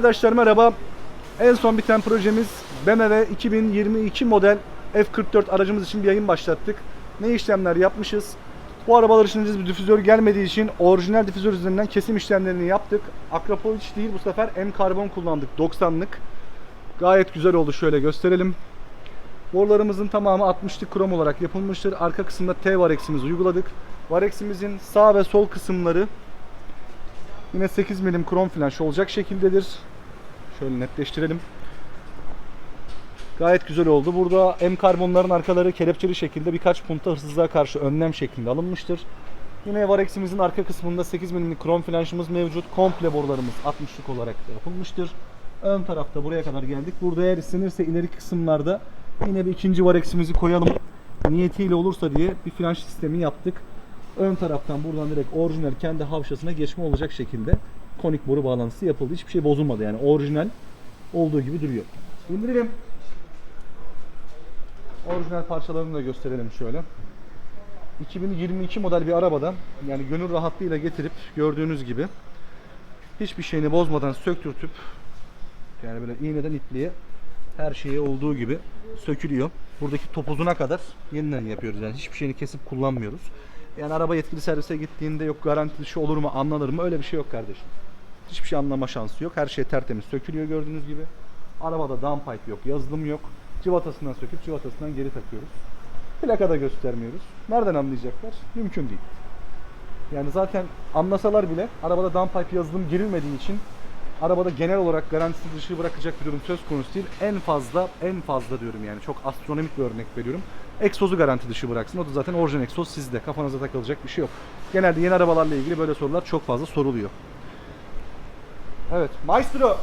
Arkadaşlar merhaba. En son biten projemiz BMW 2022 model F44 aracımız için bir yayın başlattık. Ne işlemler yapmışız? Bu arabalar için bir difüzör gelmediği için orijinal difüzör üzerinden kesim işlemlerini yaptık. Akrapol hiç değil bu sefer M karbon kullandık 90'lık. Gayet güzel oldu şöyle gösterelim. Borularımızın tamamı 60'lık krom olarak yapılmıştır. Arka kısımda T vareximizi uyguladık. Vareximizin sağ ve sol kısımları Yine 8 milim krom flanş olacak şekildedir. Şöyle netleştirelim. Gayet güzel oldu. Burada M karbonların arkaları kelepçeli şekilde birkaç punta hırsızlığa karşı önlem şeklinde alınmıştır. Yine Varex'imizin arka kısmında 8 milimlik krom flanşımız mevcut. Komple borularımız 60'lık olarak da yapılmıştır. Ön tarafta buraya kadar geldik. Burada eğer istenirse ileri kısımlarda yine bir ikinci Varex'imizi koyalım. Niyetiyle olursa diye bir flanş sistemi yaptık. Ön taraftan buradan direkt orijinal kendi havşasına geçme olacak şekilde konik boru bağlantısı yapıldı. Hiçbir şey bozulmadı yani orijinal olduğu gibi duruyor. İndirelim. Orijinal parçalarını da gösterelim şöyle. 2022 model bir arabada yani gönül rahatlığıyla getirip gördüğünüz gibi hiçbir şeyini bozmadan söktürtüp yani böyle iğneden ipliğe her şeyi olduğu gibi sökülüyor. Buradaki topuzuna kadar yeniden yapıyoruz yani hiçbir şeyini kesip kullanmıyoruz. Yani araba yetkili servise gittiğinde yok garanti dışı olur mu anlanır mı öyle bir şey yok kardeşim. Hiçbir şey anlama şansı yok. Her şey tertemiz sökülüyor gördüğünüz gibi. Arabada downpipe yok, yazılım yok. Civatasından söküp civatasından geri takıyoruz. Plaka da göstermiyoruz. Nereden anlayacaklar? Mümkün değil. Yani zaten anlasalar bile arabada downpipe yazılım girilmediği için arabada genel olarak garantisi dışı bırakacak bir durum söz konusu değil. En fazla en fazla diyorum yani çok astronomik bir örnek veriyorum. Egzozu garanti dışı bıraksın. O da zaten orijinal egzoz sizde. Kafanıza takılacak bir şey yok. Genelde yeni arabalarla ilgili böyle sorular çok fazla soruluyor. Evet. Maestro.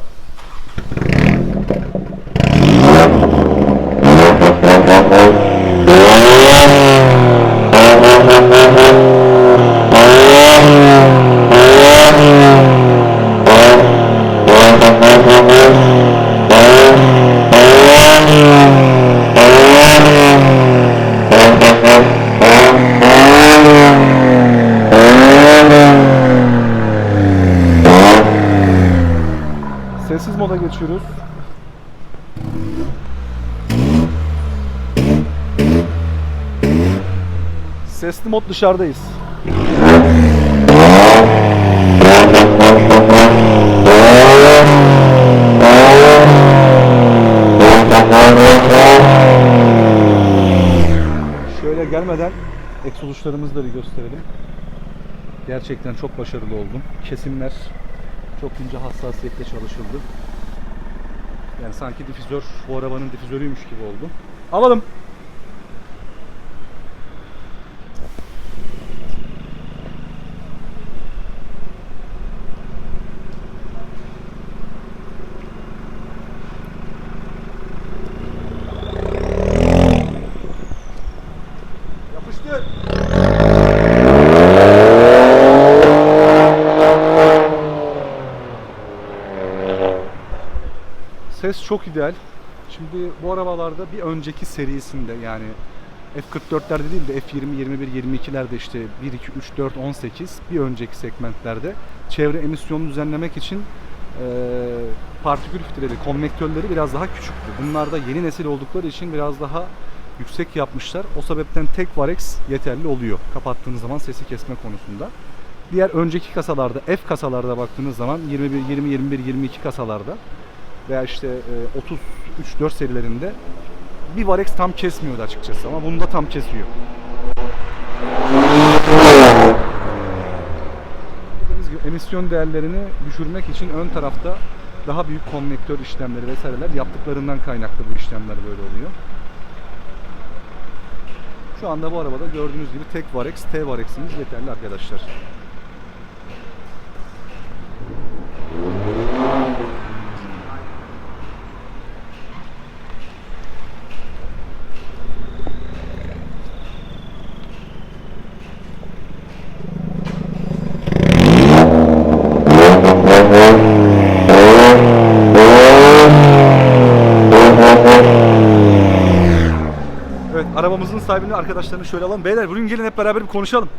Geçiyoruz. Sesli mod dışarıdayız. Şöyle gelmeden egzoz uçlarımızı da bir gösterelim. Gerçekten çok başarılı oldum. Kesimler çok ince hassasiyetle çalışıldı. Yani sanki difüzör bu arabanın difüzörüymüş gibi oldu. Alalım. Ses çok ideal. Şimdi bu arabalarda bir önceki serisinde yani F44'lerde değil de F20, 21, 22'lerde işte 1, 2, 3, 4, 18 bir önceki segmentlerde çevre emisyonunu düzenlemek için eee partikül filtreleri, konvektörleri biraz daha küçüktü. Bunlar da yeni nesil oldukları için biraz daha yüksek yapmışlar. O sebepten tek Varex yeterli oluyor kapattığınız zaman sesi kesme konusunda. Diğer önceki kasalarda, F kasalarda baktığınız zaman 21, 20, 21, 22 kasalarda veya işte e, 30 3 4 serilerinde bir Varex tam kesmiyordu açıkçası ama bunda tam kesiyor. Dediğimiz gibi emisyon değerlerini düşürmek için ön tarafta daha büyük konvektör işlemleri vesaireler yaptıklarından kaynaklı bu işlemler böyle oluyor. Şu anda bu arabada gördüğünüz gibi tek Varex, T Varex'imiz yeterli arkadaşlar. Evet arabamızın sahibini arkadaşlarını şöyle alalım. Beyler bugün gelin hep beraber bir konuşalım.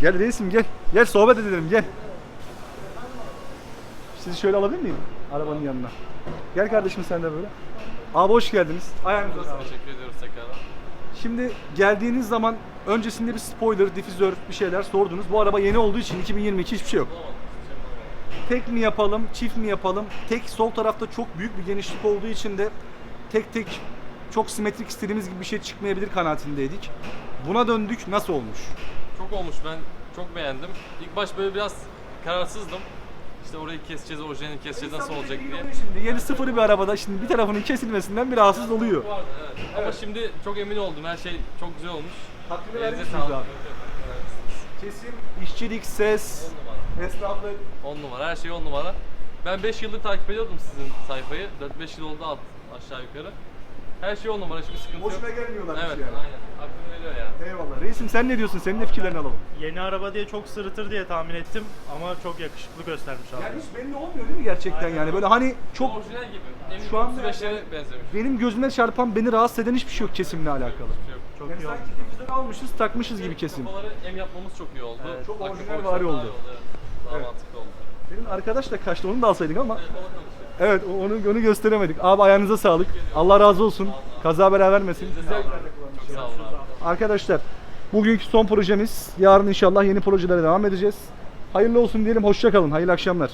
Gel reisim gel. Gel sohbet edelim gel. Sizi şöyle alabilir miyim? arabanın yanına. Gel kardeşim sen de böyle. Abi hoş geldiniz. Ayağınıza sağlık. Teşekkür ediyoruz tekrardan. Şimdi geldiğiniz zaman öncesinde bir spoiler, difüzör bir şeyler sordunuz. Bu araba yeni olduğu için 2022 hiçbir şey yok. Tek mi yapalım, çift mi yapalım? Tek sol tarafta çok büyük bir genişlik olduğu için de tek tek çok simetrik istediğimiz gibi bir şey çıkmayabilir kanaatindeydik. Buna döndük. Nasıl olmuş? Çok olmuş ben çok beğendim. İlk baş böyle biraz kararsızdım. İşte orayı keseceğiz, orijinalini keseceğiz nasıl olacak diye. Şimdi yeni sıfırı bir arabada şimdi bir tarafının kesilmesinden bir rahatsız oluyor. Evet. Ama şimdi çok emin oldum. Her şey çok güzel olmuş. Hakkını Elinize vermişsiniz sağlık. abi. Evet, evet, Kesim, işçilik, ses, 10 numara. esnaflık. 10 numara. Her şey 10 numara. Ben 5 yıldır takip ediyordum sizin sayfayı. 4-5 yıl oldu alt, aşağı yukarı. Her şey 10 numara. Hiçbir sıkıntı Boşuna yok. gelmiyorlarmış Evet, yani. aynen. Hakkını veriyor yani. Eyvallah. Reisim sen ne diyorsun? Senin de fikirlerini alalım. Yeni araba diye çok sırıtır diye tahmin ettim ama çok yakışıklı göstermiş abi. Yani hiç belli olmuyor değil mi gerçekten Aynen. yani böyle hani çok Orijinal gibi. Emin Şu anda 35'lere benzemiş. benim gözüme çarpan beni rahatsız eden hiçbir şey yok kesimle alakalı. Hiçbir şey yok. çok Yani iyi olmuş. sanki difüzörü almışız takmışız gibi kesim. Kafaları em yapmamız çok iyi oldu. Evet, çok Aklı orijinal vari daha oldu. iyi Evet. Daha Evet. mantıklı oldu. Benim arkadaş da kaçtı onu da alsaydık ama Evet. Evet onu onu gösteremedik. Abi ayağınıza sağlık. Allah razı olsun. Kaza bela vermesin. Arkadaşlar bugünkü son projemiz. Yarın inşallah yeni projelere devam edeceğiz. Hayırlı olsun diyelim. Hoşça kalın. Hayırlı akşamlar.